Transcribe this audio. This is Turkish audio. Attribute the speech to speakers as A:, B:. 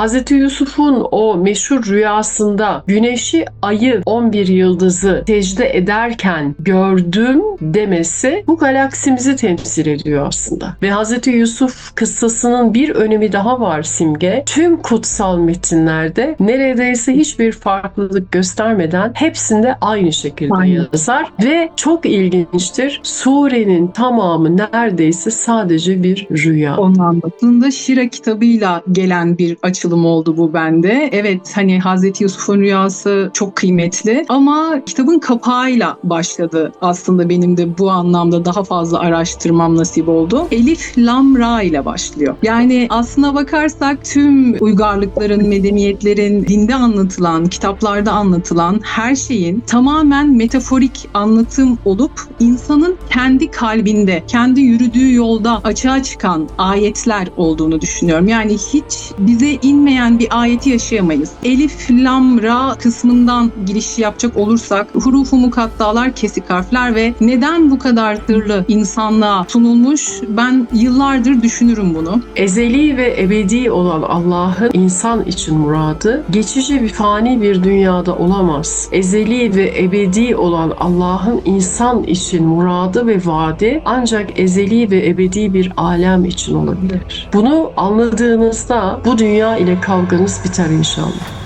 A: Hazreti Yusuf'un o meşhur rüyasında güneşi, ayı, 11 yıldızı secde ederken gördüm demesi bu galaksimizi temsil ediyor aslında. Ve Hazreti Yusuf kıssasının bir önemi daha var simge. Tüm kutsal metinlerde neredeyse hiçbir farklılık göstermeden hepsinde aynı şekilde
B: Aynen.
A: yazar ve çok ilginçtir. Surenin tamamı neredeyse sadece bir rüya.
B: Onu anlatında Şira kitabıyla gelen bir açılım oldu bu bende. Evet hani Hazreti Yusuf'un rüyası çok kıymetli ama kitabın kapağıyla başladı aslında benim de bu anlamda daha fazla araştırmam nasip oldu. Elif Lam Ra ile başlıyor. Yani aslına bakarsak tüm uygarlıkların, medeniyetlerin dinde anlatılan, kitaplarda anlatılan her şeyin tamamen metaforik anlatım olup insanın kendi kalbinde, kendi yürüdüğü yolda açığa çıkan ayetler olduğunu düşünüyorum. Yani hiç bize inmeyen bir ayeti yaşayamayız. Elif, lam, ra kısmından giriş yapacak olursak hurufu mukattalar kesik harfler ve neden bu kadar sırlı insanlığa sunulmuş ben yıllardır düşünürüm bunu.
A: Ezeli ve ebedi olan Allah'ın insan için muradı geçici bir fani bir dünyada olamaz. Ezeli ve ebedi olan Allah'ın insan için muradı ve vaadi ancak ezeli ve ebedi bir alem için olabilir. Bunu anladığınızda bu dünya ile kavganız biter inşallah.